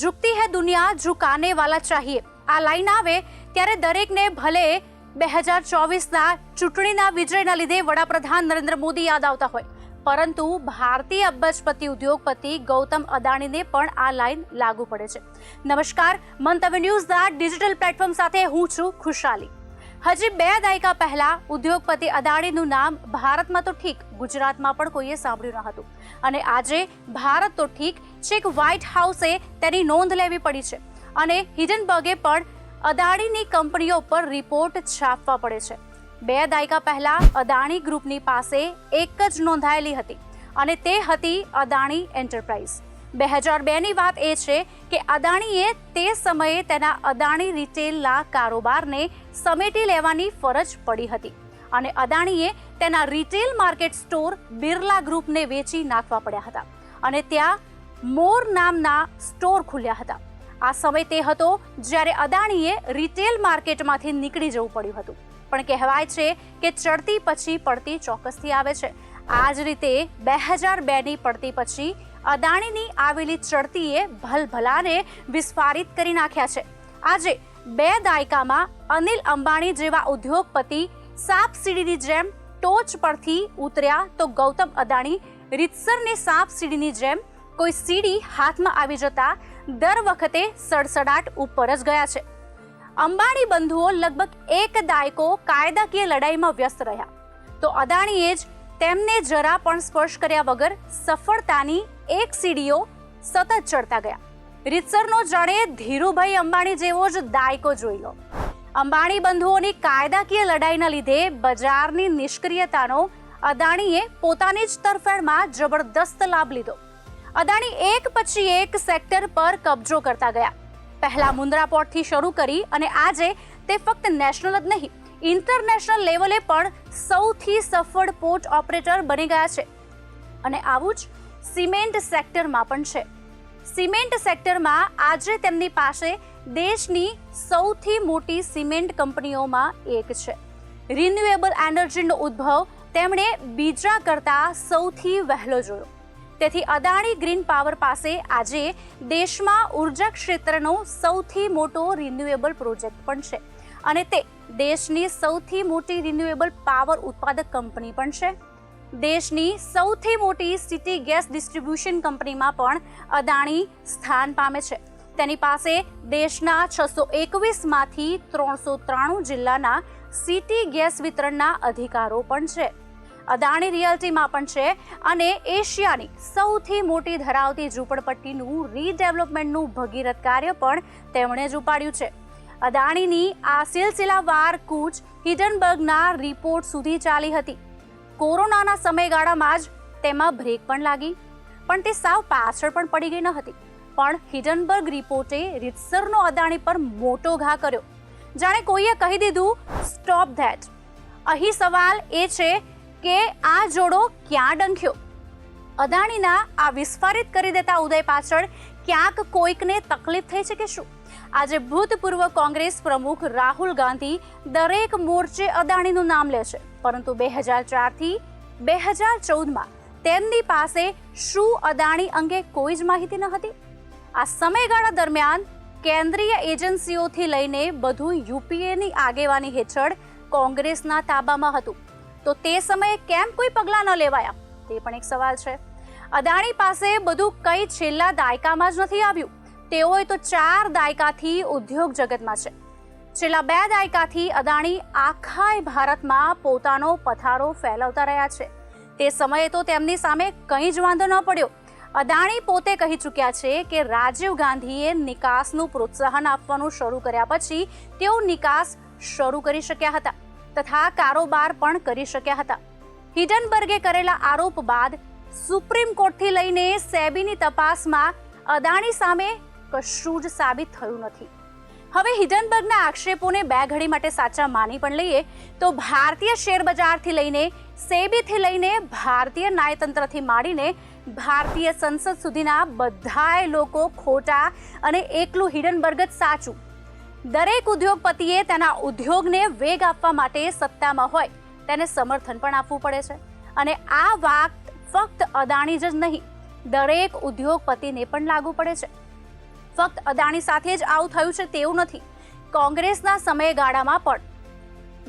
ઝુકતી હૈ દુનિયા, ઝુકાને વાલા ચાહીએ. આ લાઈન આવે ત્યારે દરેકને ભલે બે હજાર ચોવીસના ચૂંટણીના વિજયના લીધે વડાપ્રધાન નરેન્દ્ર મોદી યાદ આવતા હોય, પરંતુ ભારતીય અબજપતિ ઉદ્યોગપતિ ગૌતમ અદાણીને પણ આ લાઈન લાગુ પડે છે. નમસ્કાર, મંતવ્ય ન્યૂઝના ડિજિટલ પ્લેટફોર્મ સાથે હું છું ખુશાલી. હજી બે દાયકા પહેલા ઉદ્યોગપતિ અદાણીનું નામ ભારતમાં તો ઠીક, ગુજરાતમાં પણ કોઈએ સાંભળ્યું ન હતું. અને આજે ભારત તો ઠીક છેક વ્હાઇટ હાઉસે તેની નોંધ લેવી પડી છે અને હિડનબર્ગે પણ અદાણીની કંપનીઓ પર રિપોર્ટ છાપવા પડે છે. બે દાયકા પહેલા અદાણી ગ્રુપની પાસે એક જ નોંધાયેલી હતી અને તે હતી અદાણી એન્ટરપ્રાઇઝ. બે હજાર બેની વાત એ છે કે અદાણીએ તે સમયે તેના અદાણી રિટેલના કારોબારને સમેટી લેવાની ફરજ પડી હતી અને અદાણીએ તેના રિટેલ માર્કેટ સ્ટોર બિરલા ગ્રુપને વેચી નાખવા પડ્યા હતા અને ત્યાં મોર નામના સ્ટોર ખુલ્યા હતા. આ સમય તે હતો જ્યારે અદાણીએ રિટેલ માર્કેટમાંથી નીકળી જવું પડ્યું હતું. પણ કહેવાય છે કે ચડતી પછી પડતી ચોક્કસથી આવે છે. આ જ રીતે બે હજાર બેની પડતી પછી અદાણીની આવેલી ચડતીએ ભલભલાને વિસ્ફારિત કરી નાખ્યા છે. આજે બે દાયકામાં અનિલ અંબાણી જેવા ઉદ્યોગપતિ સાપ સીડીની જેમ ટોચ પરથી ઉતર્યા તો ગૌતમ અદાણી રીતસરની સાપ સીડીની જેમ કોઈ સીડી હાથમાં આવી જતા દર વખતે સડસડાટ ઉપર જ ગયા છે. અંબાણી બંધુઓ લગભગ એક દાયકો કાયદાકીય લડાઈમાં વ્યસ્ત રહ્યા. તો અદાણીએ જ તેમને જરા પણ સ્પર્શ કર્યા વગર સફળતાની એક સીડીઓ સતત ચડતા ગયા. રીતસરનો જાણે ધીરુભાઈ અંબાણી જેવો જ દાયકો જોઈ લો. અંબાણી બંધુઓની કાયદાકીય લડાઈના લીધે બજારની નિષ્ક્રિયતાનો અદાણીએ પોતાની જ તરફેણમાં જબરદસ્ત લાભ લીધો. અદાણી એક પછી એક સેક્ટર પર કબજો કરતા ગયા. પહેલા મુન્દ્રા પોર્ટથી શરૂ કરી અને આજે તે ફક્ત નેશનલ જ નહીં ઇન્ટરનેશનલ લેવલે પણ સૌથી સફળ પોર્ટ ઓપરેટર બની ગયા છે. અને આવું જ સિમેન્ટ સેક્ટરમાં પણ છે. સિમેન્ટ સેક્ટરમાં આજે તેમની પાસે દેશની સૌથી મોટી સિમેન્ટ કંપનીઓમાં એક છે. રિન્યુએબલ એનર્જીનો ઉદ્ભવ તેમણે બીજા કરતાં સૌથી વહેલો જોયો. તેથી અદાણી ગ્રીન પાવર પાસે આજે દેશમાં ઊર્જા ક્ષેત્રનો સૌથી મોટો રિન્યુએબલ પ્રોજેક્ટ પણ છે. અને તે દેશની સૌથી મોટી રિન્યુએબલ પાવર ઉત્પાદક કંપની પણ છે. દેશની સૌથી મોટી સિટી ગેસ ડિસ્ટ્રીબ્યુશન કંપનીમાં પણ અદાણી સ્થાન પામે છે. તેની પાસે દેશના છસો એકવીસમાંથી ત્રણસો ત્રાણું જિલ્લાના સિટી ગેસ વિતરણના અધિકારો પણ છે. અદાણી રિયલ્ટીમાં પણ છે અને એશિયાની સૌથી મોટી ધરાવતી ઝૂંપડપટ્ટીનું રીડેવલપમેન્ટનું ભગીરથ કાર્ય પણ તેમણે જ ઉપાડ્યું છે. અદાણીની આ સિલસિલાવાર કૂચ હિડનબર્ગના રિપોર્ટ સુધી ચાલી હતી. કોરોનાના સમયગાળામાં જ તેમાં બ્રેક પણ લાગી, પણ તે સાવ પાછળ પણ પડી ગઈ ન હતી. પણ હિડનબર્ગ રિપોર્ટે રીતસરનો અદાણી પર મોટો ઘા કર્યો. જાણે કોઈએ કહી દીધું સ્ટોપ ધેટ અહીં સવાલ એ છે કે આ જોડો ક્યાં ડંખ્યો? અદાણીના આ વિસ્ફારિત કરી દેતા ઉદય પાછળ ક્યાંક કોઈકને તકલીફ થઈ છે કે શું? આજે ભૂતપૂર્વ કોંગ્રેસ પ્રમુખ રાહુલ ગાંધી દરેક મોરચે અદાણીનું નામ લે છે. પરંતુ બે હજાર ચારથી બે હજાર ચૌદમાં તેમની પાસે શું અદાણી અંગે કોઈ જ માહિતી ન હતી? આ સમયગાળા દરમિયાન કેન્દ્રીય એજન્સીઓથી લઈને બધું યુપીએની આગેવાની હેઠળ કોંગ્રેસના તાબામાં હતું. તો તે સમયે કેમ કોઈ પગલાં ન લેવાયા? તે પણ એક સવાલ છે. અદાણી પાસે બધું કંઈ છેલ્લા દાયકામાં જ નથી આવ્યું. તેઓએ તો ચાર દાયકાથી ઉદ્યોગ જગતમાં છે. છેલ્લા બે દાયકાથી અદાણી આખાય ભારતમાં પોતાનો પથારો ફેલાવતા રહ્યા છે. તે સમયે તો તેમની સામે કંઈ જ વાંધો ન પડ્યો. અદાણી પોતે કહી ચૂક્યા છે કે રાજીવ ગાંધીએ નિકાસનું પ્રોત્સાહન આપવાનું શરૂ કર્યા પછી તેઓ નિકાસ શરૂ કરી શક્યા હતા. તથા કારોબાર પણ કરી શક્યા હતા. હિડનબર્ગે કરેલા આરોપ બાદ સુપ્રીમ કોર્ટથી લઈને સેબીની તપાસમાં અદાણી સામે કશું જ સાબિત થયું નથી. હવે હિડનબર્ગના આક્ષેપોને બે ઘડી માટે સાચા માની પણ લઈએ તો ભારતીય શેર બજારથી લઈને સેબીથી લઈને ભારતીય ન્યાયતંત્રથી માંડીને ભારતીય સંસદ સુધીના બધાય લોકો ખોટા અને એકલું હિડનબર્ગ જ સાચું દરેક ઉદ્યોગપતિએ તેના ઉદ્યોગને વેગ આપવા માટે સત્તામાં હોય, તેને સમર્થન પણ આપવું પડે છે. અને આ વાત ફક્ત અદાણી જ નહીં, દરેક ઉદ્યોગપતિને પણ લાગુ પડે છે. ફક્ત અદાણી સાથે જ આવું થયું છે તેવું નથી, કોંગ્રેસના સમયગાળામાં પણ.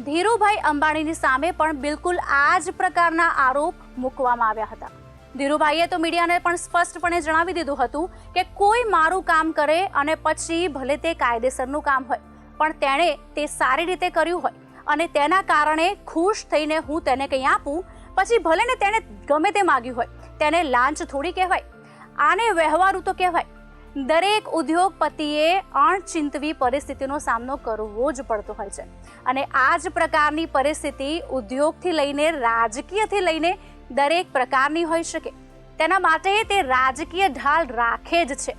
ધીરુભાઈ અંબાણીની સામે પણ બિલકુલ આ જ પ્રકારના આરોપ મૂકવામાં આવ્યા હતા. ધીરુભાઈએ તો મીડિયાને પણ સ્પષ્ટપણે જણાવી દીધું હતું કે કોઈ મારું કામ કરે અને પછી ભલે તે કાયદેસરનું કામ હોય, પણ તેણે તે સારી રીતે કર્યું હોય અને તેના કારણે ખુશ થઈને હું તેને કંઈ આપું, પછી ભલે ને તેણે ગમે તે માગ્યું હોય, તેને લાંચ થોડી કહેવાય, આને વ્યવહારું તો કહેવાય. દરેક ઉદ્યોગપતિએ અણચિંતવી પરિસ્થિતિનો સામનો કરવો જ પડતો હોય છે. અને આ જ પ્રકારની પરિસ્થિતિ ઉદ્યોગથી લઈને રાજકીયથી લઈને દરેક પ્રકારની હોઈ શકે. તેના માટે તે રાજકીય ઢાલ રાખે જ છે.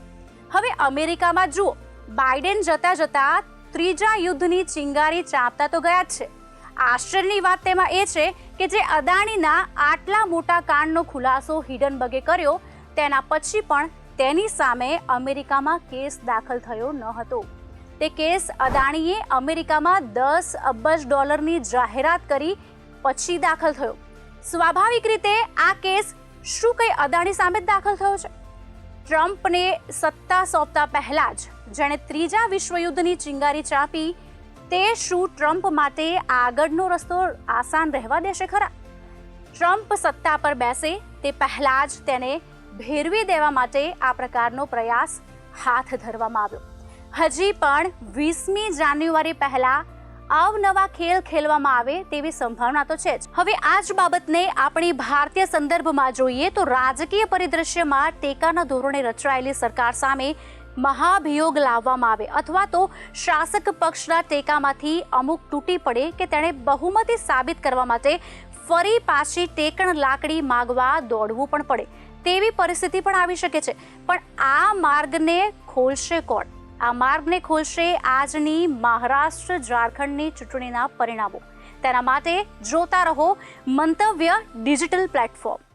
હવે અમેરિકામાં જુઓ, બાઇડેન જતા જતા ત્રીજા યુદ્ધની ચિંગારી ચાંપતા તો ગયા જ છે. આશ્ચર્યની વાત તેમાં એ છે કે જે અદાણીના આટલા મોટા કાંડનો ખુલાસો હિડનબગે કર્યો, તેના પછી પણ તેની સામે અમેરિકામાં કેસ દાખલ થયો ન હતો. તે કેસ અદાણીએ અમેરિકામાં દસ અબજ ડોલરની જાહેરાત કરી, પછી દાખલ થયો. સ્વાભાવિક રીતે આ કેસ શું કંઈ અદાણી સામે દાખલ થયો છે? ટ્રમ્પને સત્તા સોંપતા પહેલા જ જેણે ત્રીજા વિશ્વયુદ્ધની ચિંગારી ચાપી, તે શું ટ્રમ્પ માટે આગળનો રસ્તો આસાન રહેવા દેશે ખરા? ટ્રમ્પ સત્તા પર બેસે, તે પહેલા જ તેને ભેરવી દેવા માટે આ પ્રકારનો પ્રયાસ હાથ ધરવામાં આવ્યો. હજી પણ વીસમી જાન્યુઆરી પહેલા અવનવા ખેલ ખેલવામાં આવે તેવી સંભાવના તો છે જ. હવે આ જ બાબતને આપણી ભારતીય સંદર્ભમાં જોઈએ તો રાજકીય પરિદ્રશ્યમાં ટેકાના ધોરણે રચાયેલી સરકાર સામે મહાભિયોગ લાવવામાં આવે અથવા તો શાસક પક્ષના ટેકામાંથી અમુક તૂટી પડે કે તેણે બહુમતી સાબિત કરવા માટે ફરી પાછી ટેકણ લાકડી માગવા દોડવું પણ પડે. તેવી પરિસ્થિતિ પણ આવી શકે છે. પણ આ માર્ગને ખોલશે કોણ? આ માર્ગને ખોલશે આજની મહારાષ્ટ્ર ઝારખંડની ચૂંટણીના પરિણામો. તેના માટે જોતા રહો મંતવ્ય ડિજિટલ પ્લેટફોર્મ.